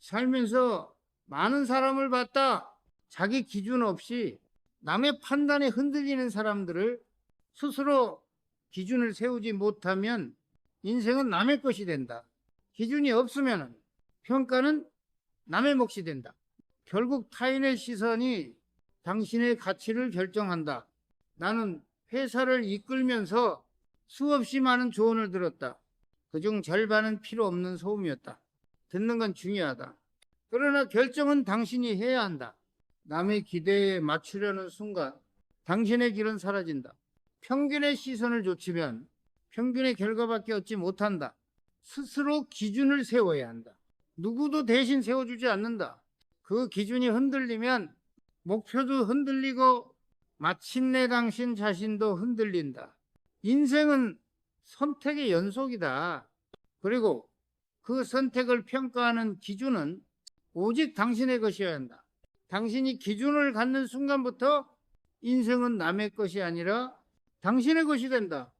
살면서 많은 사람을 봤다. 자기 기준 없이 남의 판단에 흔들리는 사람들을 스스로 기준을 세우지 못하면 인생은 남의 것이 된다. 기준이 없으면 평가는 남의 몫이 된다. 결국 타인의 시선이 당신의 가치를 결정한다. 나는 회사를 이끌면서 수없이 많은 조언을 들었다. 그중 절반은 필요 없는 소음이었다. 듣는 건 중요하다. 그러나 결정은 당신이 해야 한다. 남의 기대에 맞추려는 순간 당신의 길은 사라진다. 평균의 시선을 좇으면 평균의 결과밖에 얻지 못한다. 스스로 기준을 세워야 한다. 누구도 대신 세워주지 않는다. 그 기준이 흔들리면 목표도 흔들리고 마침내 당신 자신도 흔들린다. 인생은 선택의 연속이다. 그리고 그 선택을 평가하는 기준은 오직 당신의 것이어야 한다. 당신이 기준을 갖는 순간부터 인생은 남의 것이 아니라 당신의 것이 된다.